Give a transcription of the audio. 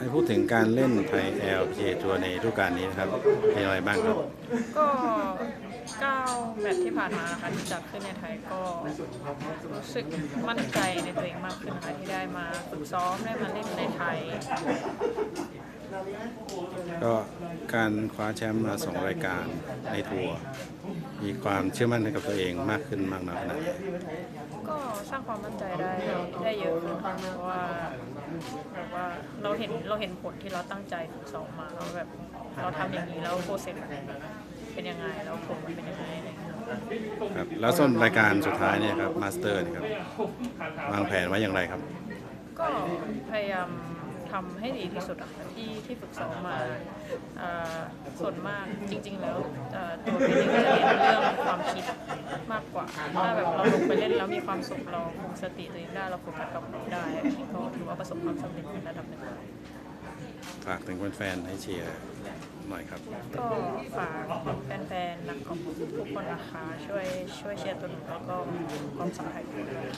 ให้พูดถึงการเล่นไทย LPGA ทัวร์ในฤดูกาลนี้นะครับเป็นอะไรบ้างครับ ก็9แมตช์ที่ผ่านมานะคะที่จัดขึ้นในไทยก็รู้สึกมั่นใจในตัวเองมากขึ้นนะคะที่ได้มาฝึกซ้อมได้มาเล่นในไทย ก็การคว้าแชมป์มาสองรายการในทัวร์มีความเชื่อมั่นให้กับตัวเองมากขึ้นมากน้อยขนาดไหนก็สร้างความมั่นใจได้ได้เยอะขึ้นค่ะเพราะว่าแบบว่าเราเห็นเราเห็นผลที่เราตั้งใจฝึกซ้อมมาแล้วแบบเราทำอย่างนี้แล้วโปรเซสเป็นยังไงแล้วผลมันเป็นยังไงอะไรอย่างเงี้ยครับแล้วส่วนรายการสุดท้ายเนี่ยครับมาสเตอร์นี่ครับวางแผนไว้อย่างไรครับ ก็พยายามทำให้ดีที่สุดอะค่ะที่ที่ฝึกซ้อมมาเอ่อส่วนมากจริง ๆ แล้วเอ่อตัวพี่นี่ก็จะเน้นเรื่อง ความคิดมากกว่า ถ้าแบบเราลงไปเล่นแล้วมีความสุขเราคุมสติตัวเองได้เราโฟกัสกับมันได้ก็ถือว่าประสบความสำเร็จในระดับหนึ่งแล้วฝากถึงแฟนๆให้เชียร์หน่อยครับ ก็ฝากแฟนๆนักกอล์ฟทุกคนนะคะช่วยช่วยเชียร์ตัวหนูแล้วก็ความสัมพันธ์ด้วย